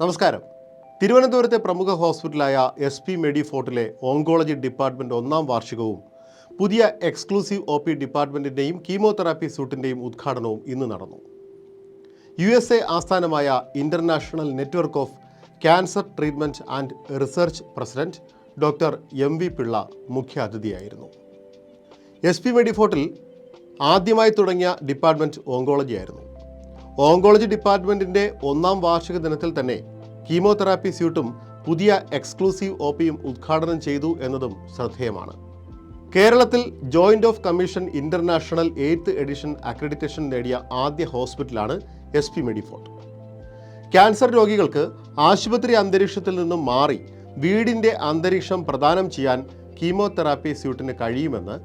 നമസ്കാരം. തിരുവനന്തപുരത്തെ പ്രമുഖ ഹോസ്പിറ്റലായ എസ് പി മെഡിഫോർട്ടിലെ ഓങ്കോളജി ഡിപ്പാർട്ട്മെന്റ് ഒന്നാം വാർഷികവും പുതിയ എക്സ്ക്ലൂസീവ് ഒ പി ഡിപ്പാർട്ട്മെന്റിന്റെയും കീമോതെറാപ്പി സൂട്ടിന്റെയും ഉദ്ഘാടനവും ഇന്ന് നടന്നു. യു എസ് എ ആസ്ഥാനമായ international network of cancer treatment and research president doctor M V Pillai മുഖ്യാതിഥിയായിരുന്നു. S P മെഡിഫോർട്ടിൽ ആദ്യമായി തുടങ്ങിയ ഡിപ്പാർട്ട്മെന്റ് ഓങ്കോളജി ആയിരുന്നു ഓങ്കോളജി ഡിപ്പാർട്ട്മെന്റിന്റെ ഒന്നാം വാർഷിക ദിനത്തിൽ തന്നെ കീമോതെറാപ്പി സ്യൂട്ടും പുതിയ എക്സ്ക്ലൂസീവ് ഒ പിയും ഉദ്ഘാടനം ചെയ്തു എന്നതും ശ്രദ്ധേയമാണ്. കേരളത്തിൽ joint of commission international eighth edition accreditation നേടിയ ആദ്യ ഹോസ്പിറ്റലാണ് എസ് പി മെഡിഫോർട്ട്. ക്യാൻസർ രോഗികൾക്ക് ആശുപത്രി അന്തരീക്ഷത്തിൽ നിന്നും മാറി വീടിന്റെ അന്തരീക്ഷം പ്രദാനം ചെയ്യാൻ കീമോതെറാപ്പി സ്യൂട്ടിന് കഴിയുമെന്ന്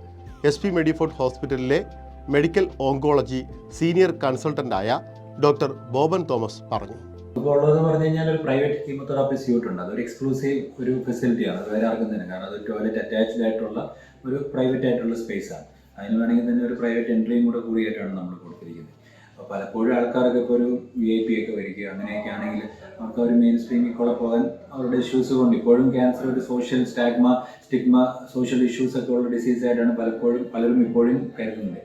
എസ് പി മെഡിഫോർട്ട് ഹോസ്പിറ്റലിലെ മെഡിക്കൽ ഓങ്കോളജി സീനിയർ കൺസൾട്ടന്റായ ഡോക്ടർ ബോബൻ തോമസ് പറഞ്ഞു. ഇപ്പോൾ എന്ന് പറഞ്ഞു കഴിഞ്ഞാൽ ഒരു പ്രൈവറ്റ് കീമോതെറാപ്പി സ്യൂട്ട് ഉണ്ട്. അതൊരു എക്സ്ക്ലൂസീവ് ഒരു ഫെസിലിറ്റിയാണ് അത് വേറെ ആർക്കും തന്നെ കാരണം അത് ടോയ്ലറ്റ് അറ്റാച്ച്ഡ് ആയിട്ടുള്ള ഒരു പ്രൈവറ്റ് ആയിട്ടുള്ള സ്പേസ് ആണ്. അതിന് വേണമെങ്കിൽ തന്നെ ഒരു പ്രൈവറ്റ് എൻട്രിയും കൂടെ കൂടിയായിട്ടാണ് നമ്മൾ കൊടുത്തിരിക്കുന്നത്. അപ്പോൾ പലപ്പോഴും ആൾക്കാർക്ക് ഇപ്പോൾ ഒരു വി ഐ പി ഒക്കെ വരിക അങ്ങനെയൊക്കെ ആണെങ്കിൽ അവർക്ക് ഒരു മെയിൻ സ്ട്രീമിൽ കൂടെ പോകാൻ അവരുടെ ഇഷ്യൂസ് കൊണ്ട് ഇപ്പോഴും ക്യാൻസർ ഒരു social stigma stigma social issues ഒക്കെ ഉള്ള ഡിസീസ് ആയിട്ടാണ് പലപ്പോഴും പലരും ഇപ്പോഴും കരുതുന്നത്.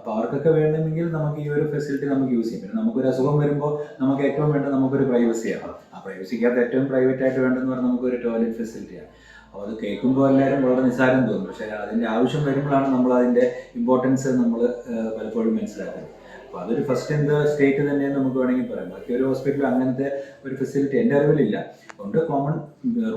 അപ്പോൾ അവർക്കൊക്കെ വേണമെങ്കിൽ നമുക്ക് ഈ ഒരു ഫെസിലിറ്റി നമുക്ക് യൂസ് ചെയ്യാം. പിന്നെ നമുക്കൊരു അസുഖം വരുമ്പോൾ നമുക്ക് ഏറ്റവും വേണ്ടത് നമുക്കൊരു പ്രൈവസി ആണ്. ആ പ്രൈവസിക്കകത്ത് ഏറ്റവും പ്രൈവറ്റ് ആയിട്ട് വേണ്ടതെന്ന് പറഞ്ഞാൽ നമുക്കൊരു ടോയ്ലറ്റ് ഫെസിലിറ്റിയാണ് അപ്പോൾ അത് കേൾക്കുമ്പോൾ എല്ലാവരും വളരെ നിസ്സാരം തോന്നും. പക്ഷേ അതിന്റെ ആവശ്യം വരുമ്പോഴാണ് നമ്മൾ അതിന്റെ ഇമ്പോർട്ടൻസ് നമ്മൾ പലപ്പോഴും മനസ്സിലാക്കുന്നത്. അപ്പോൾ അതൊരു ഫസ്റ്റ് ഇൻ ദ സ്റ്റേറ്റ് തന്നെ നമുക്ക് വേണമെങ്കിൽ പറയാം. ബാക്കി ഒരു ഹോസ്പിറ്റലിൽ അങ്ങനത്തെ ഒരു ഫെസിലിറ്റി എന്റെ അറിവിലില്ല. ഉണ്ട് കോമൺ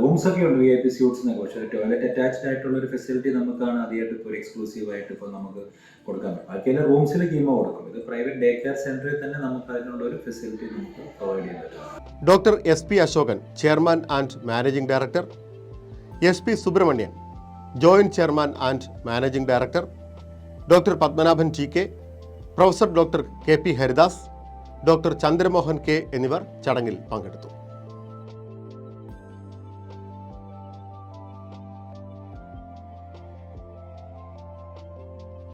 റൂംസ് ഒക്കെ ഉണ്ട് വി ഐ പി സ്യൂട്ട്സ് എന്നൊക്കെ. പക്ഷേ ടോയ്ലറ്റ് അറ്റാച്ച്ഡ് ആയിട്ടുള്ള ഒരു ഫെസിലിറ്റി നമുക്കാണ് ആദ്യമായിട്ട് ഇപ്പോൾ ഒരു എക്സ്ക്ലൂസീവ് ആയിട്ട് ഇപ്പോൾ നമുക്ക് കൊടുക്കാൻ പറ്റും. ബാക്കിയെല്ലാം റൂംസിൽ കീമോ കൊടുക്കും. ഇത് പ്രൈവറ്റ് ഡേ കെയർ സെന്ററിൽ തന്നെ നമുക്ക് അതിനുള്ള ഒരു ഫെസിലിറ്റി നമുക്ക് പ്രൊവൈഡ് ചെയ്യാൻ പറ്റും. Doctor S P Ashokan chairman and managing director S P Subrahmanyan joint chairman and managing director doctor Padmanabhan T K professor doctor K P Haridas doctor Chandramohan K എന്നിവർ ചടങ്ങിൽ പങ്കെടുത്തു.